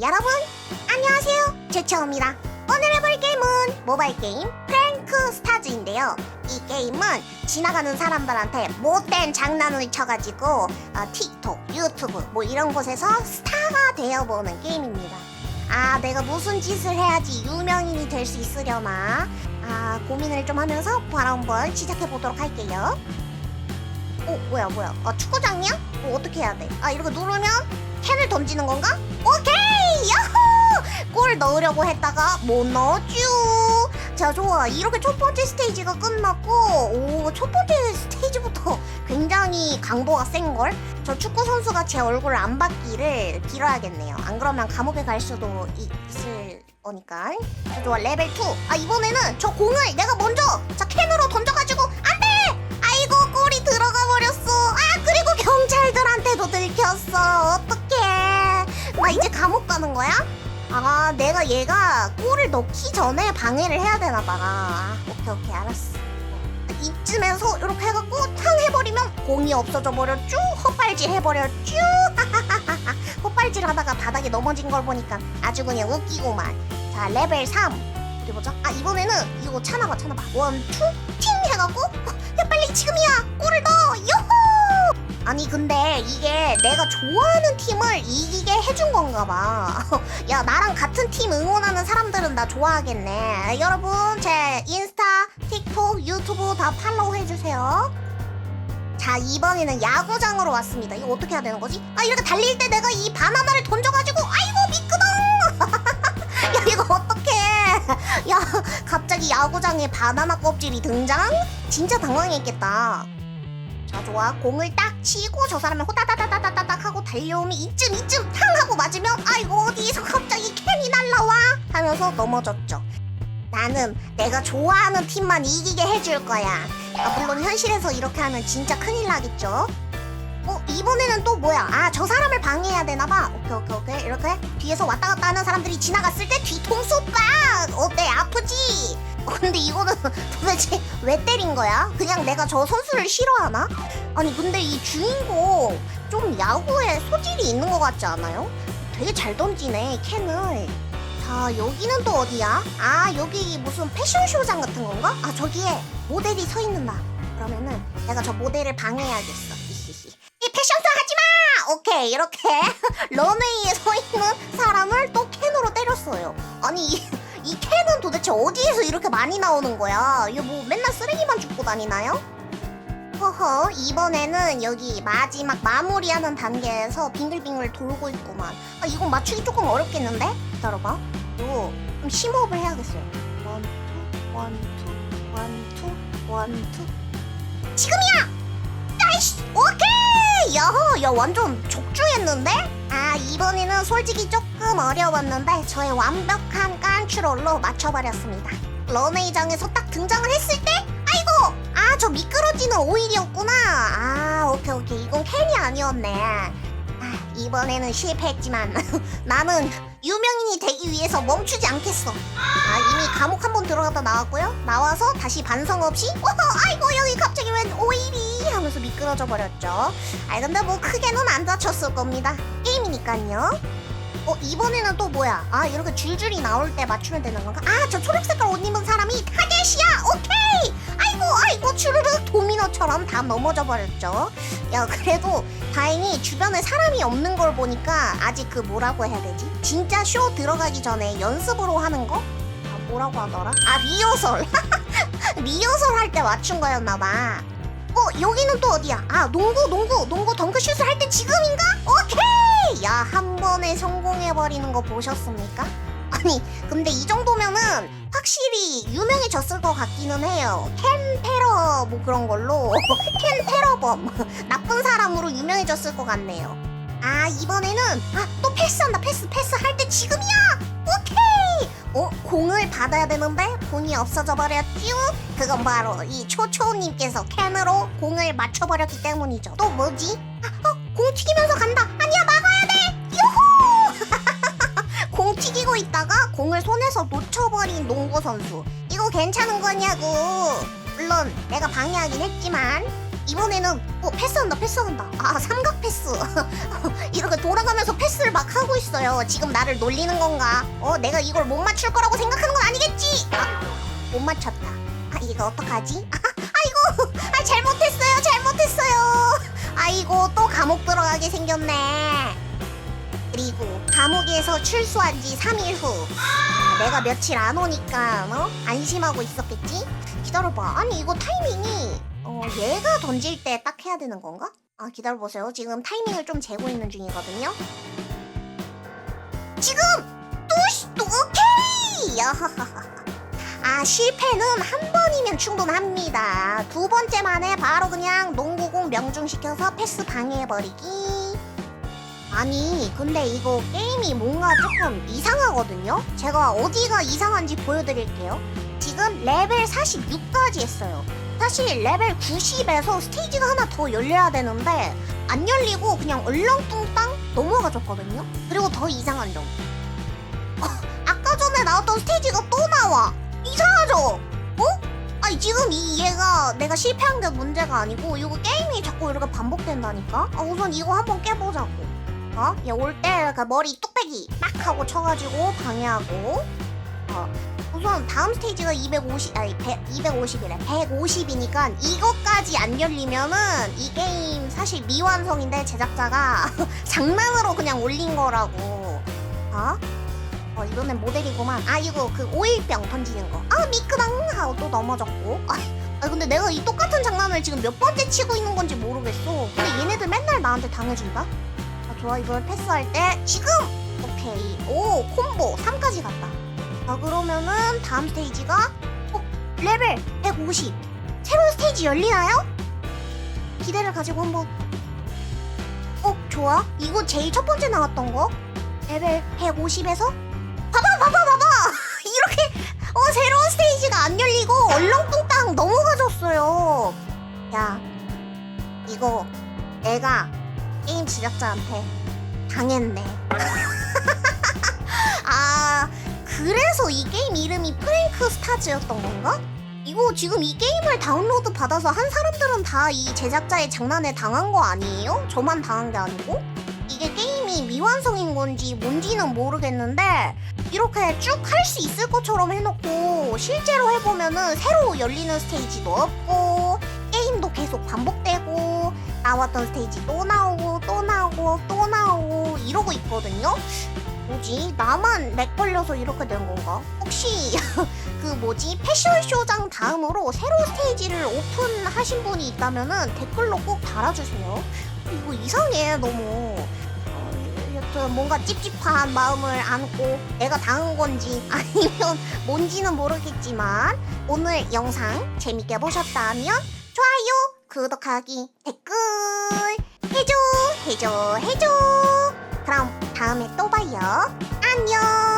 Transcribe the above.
여러분 안녕하세요 제채입니다 오늘 해볼 게임은 모바일 게임 프랭크 스타즈인데요 이 게임은 지나가는 사람들한테 못된 장난을 쳐가지고 어, 틱톡, 유튜브 뭐 이런 곳에서 스타가 되어보는 게임입니다 아 내가 무슨 짓을 해야지 유명인이 될 수 있으려나 아 고민을 좀 하면서 바로 한번 시작해보도록 할게요 어 뭐야 뭐야 아 축구장이야? 어, 어떻게 해야 돼? 아 이렇게 누르면 캔을 던지는 건가? 오케이! 야호! 골 넣으려고 했다가 못 넣었쥬. 자, 좋아. 이렇게 첫 번째 스테이지가 끝났고, 오, 첫 번째 스테이지부터 굉장히 강도가 센걸? 저 축구 선수가 제 얼굴을 안 받기를 빌어야겠네요. 안 그러면 감옥에 갈 수도 있을 거니까. 자, 좋아. 레벨 2. 아, 이번에는 저 공을 내가 먼저, 자, 캔으로 던져가지고, 안 돼! 아이고, 골이 들어가 버렸어. 아, 그리고 경찰들한테도 들켰어. 어떡해. 나 이제 감옥 가는 거야? 아, 내가 얘가 골을 넣기 전에 방해를 해야 되나 봐. 아, 오케이, 오케이, 알았어. 이쯤에서 이렇게 해갖고 탕 해버리면 공이 없어져 버렸쥬? 헛발질 해버렸쥬? 헛발질 하다가 바닥에 넘어진 걸 보니까 아주 그냥 웃기고만. 자, 레벨 3. 어디 보자. 아, 이번에는 이거 차나봐, 차나봐. 원, 투, 팅 해갖고 어, 야, 빨리 지금이야! 골을 넣어! 요호! 아니 근데 이게 내가 좋아하는 팀을 이기게 해준 건가 봐. 야 나랑 같은 팀 응원하는 사람들은 나 좋아하겠네. 여러분 제 인스타, 틱톡, 유튜브 다 팔로우 해주세요. 자 이번에는 야구장으로 왔습니다. 이거 어떻게 해야 되는 거지? 아 이렇게 달릴 때 내가 이 바나나를 던져가지고 아이고 미끄덩. 야 이거 어떡해? 야 갑자기 야구장에 바나나 껍질이 등장? 진짜 당황했겠다. 자 좋아 공을 딱 치고 저 사람을 호다다다다다닥 하고 달려오면 이쯤 이쯤 탕 하고 맞으면 아이고 어디서 갑자기 캔이 날라와? 하면서 넘어졌죠. 나는 내가 좋아하는 팀만 이기게 해줄 거야. 아, 물론 현실에서 이렇게 하면 진짜 큰일 나겠죠? 어 이번에는 또 뭐야? 아 저 사람을 방해해야 되나 봐. 오케이 오케이 오케이. 이렇게 뒤에서 왔다 갔다 하는 사람들이 지나갔을 때 뒤통수 빡 어때 아프지? 어, 근데 이거는 도대체 왜 때린 거야? 그냥 내가 저 선수를 싫어하나? 아니 근데 이 주인공 좀 야구에 소질이 있는 것 같지 않아요? 되게 잘 던지네 캔을 자 여기는 또 어디야? 아 여기 무슨 패션쇼장 같은 건가? 아 저기에 모델이 서 있는다 그러면은 내가 저 모델을 방해해야겠어 이 패션쇼 하지마! 오케이 이렇게 런웨이에 서 있는 사람을 또 캔으로 때렸어요 아니 이, 이 캔은 도대체 어디에서 이렇게 많이 나오는 거야? 이거 뭐 맨날 쓰레기만 줍고 다니나요? 허허 이번에는 여기 마지막 마무리하는 단계에서 빙글빙글 돌고 있구만 아 이건 맞추기 조금 어렵겠는데? 기다려봐 이거 좀 심호흡을 해야겠어요 원 투 원 투 원 투 원 투 지금이야! 나이스! 오케이! 야호! 야 완전 족주했는데? 아 이번에는 솔직히 조금 어려웠는데 저의 완벽한 깐트롤로 맞춰버렸습니다. 런웨이장에서 딱 등장을 했을 때? 아이고! 아 저 미끄러지는 오일이었구나. 아 오케이 오케이. 이건 캔이 아니었네. 아, 이번에는 실패했지만 나는 유명인이 되기 위해서 멈추지 않겠어. 아 이미 감옥 한 번 들어갔다 나왔고요. 나와서 다시 반성 없이 어허 아이고 여기 갑자기 웬 오일이? 하면서 미끄러져 버렸죠. 아 근데 뭐 크게는 안 다쳤을 겁니다. 게임이니까요 어 이번에는 또 뭐야? 아 이렇게 줄줄이 나올 때 맞추면 되는 건가? 아 저 초록 색깔 옷 입은 사람이 타겟이야! 오케이! 아이고 아이고 주르륵 도미노처럼 다 넘어져 버렸죠. 야 그래도 다행히 주변에 사람이 없는 걸 보니까 아직 그 뭐라고 해야 되지? 진짜 쇼 들어가기 전에 연습으로 하는 거? 아 뭐라고 하더라? 아 리허설! 리허설 할 때 맞춘 거였나 봐. 어 여기는 또 어디야? 아 농구 농구 농구 덩크슛을 할 때 지금인가? 오케이 야 한 번에 성공해버리는 거 보셨습니까? 아니 근데 이 정도면은 확실히 유명해졌을 것 같기는 해요. 캔 테러 뭐 그런 걸로. 캔 테러범. 나쁜 사람으로 유명해졌을 것 같네요. 아 이번에는 아 또 패스한다 패스 패스 할 때 지금이야! 오케이! 어 공을 받아야 되는데 공이 없어져 버렸쥬 그건 바로 이 초초님께서 캔으로 공을 맞춰버렸기 때문이죠. 또 뭐지? 아 어 공 튀기면서 간다 있다가 공을 손에서 놓쳐버린 농구 선수. 이거 괜찮은 거냐고. 물론 내가 방해하긴 했지만 이번에는 어 패스한다 패스한다. 아 삼각 패스. 이렇게 돌아가면서 패스를 막 하고 있어요. 지금 나를 놀리는 건가? 어 내가 이걸 못 맞출 거라고 생각하는 건 아니겠지? 아, 못 맞췄다. 아 이거 어떡하지? 아, 아이고 아 잘못했어요 잘못했어요. 아이고 또 감옥 들어가게 생겼네 그리고 감옥에서 출소한 지 3일 후. 아, 내가 며칠 안 오니까 어? 안심하고 있었겠지? 기다려봐. 아니 이거 타이밍이 어, 얘가 던질 때 딱 해야 되는 건가? 아 기다려보세요. 지금 타이밍을 좀 재고 있는 중이거든요. 지금! 또시 또 오케이! 아 실패는 한 번이면 충분합니다. 두 번째 만에 바로 그냥 농구공 명중시켜서 패스 방해해버리기 아니 근데 이거 게임이 뭔가 조금 이상하거든요 제가 어디가 이상한지 보여드릴게요 지금 레벨 46까지 했어요 사실 레벨 90에서 스테이지가 하나 더 열려야 되는데 안 열리고 그냥 얼렁뚱땅 넘어가졌거든요. 그리고 더 이상한 점. 어, 아까 전에 나왔던 스테이지가 또 나와. 이상하죠? 어? 아니 지금 이 얘가 내가 실패한 게 문제가 아니고 이거 게임이 자꾸 이렇게 반복된다니까? 아, 우선 이거 한번 깨보자고. 어? 얘올때 그 머리 뚝배기 막 하고 쳐가지고 방해하고. 어, 우선 다음 스테이지가 250 아니 100, 250이래. 150이니까 이것까지 안 열리면은 이 게임 사실 미완성인데 제작자가 장난으로 그냥 올린 거라고. 어? 어 이번엔 모델이구만. 아 이거 그 오일병 던지는 거아 미끄덩! 하고 또 넘어졌고. 아, 아 근데 내가 이 똑같은 장난을 지금 몇 번째 치고 있는 건지 모르겠어. 근데 얘네들 맨날 나한테 당해준다? 아 좋아 이걸 패스할 때 지금! 오케이. 오 콤보. 3까지 갔다. 자 그러면은 다음 스테이지가 어, 레벨 150 새로운 스테이지 열리나요? 기대를 가지고 한번. 어 좋아. 이거 제일 첫 번째 나왔던 거? 레벨 150에서? 봐봐 봐봐 봐봐! 이렇게 어 새로운 스테이지가 안 열리고 얼렁뚱땅 넘어가졌어요. 야 이거 내가 게임 제작자한테 당했네 아 그래서 이 게임 이름이 프랭크 스타즈였던 건가? 이거 지금 이 게임을 다운로드 받아서 한 사람들은 다 이 제작자의 장난에 당한 거 아니에요? 저만 당한 게 아니고? 이게 게임이 미완성인 건지 뭔지는 모르겠는데 이렇게 쭉 할 수 있을 것처럼 해놓고 실제로 해보면은 새로 열리는 스테이지도 없고 게임도 계속 반복되고 나왔던 스테이지 또 나오고 또 나오고 또 나오고 이러고 있거든요. 뭐지? 나만 렉 걸려서 이렇게 된 건가? 혹시 그 뭐지? 패션쇼장 다음으로 새로 스테이지를 오픈하신 분이 있다면은 댓글로 꼭 달아주세요. 이거 이상해 너무. 어, 여튼 뭔가 찝찝한 마음을 안고 내가 당한 건지 아니면 뭔지는 모르겠지만 오늘 영상 재밌게 보셨다면 좋아요, 구독하기, 댓글 해줘, 해줘, 해줘. 그럼 다음에 또 봐요. 안녕.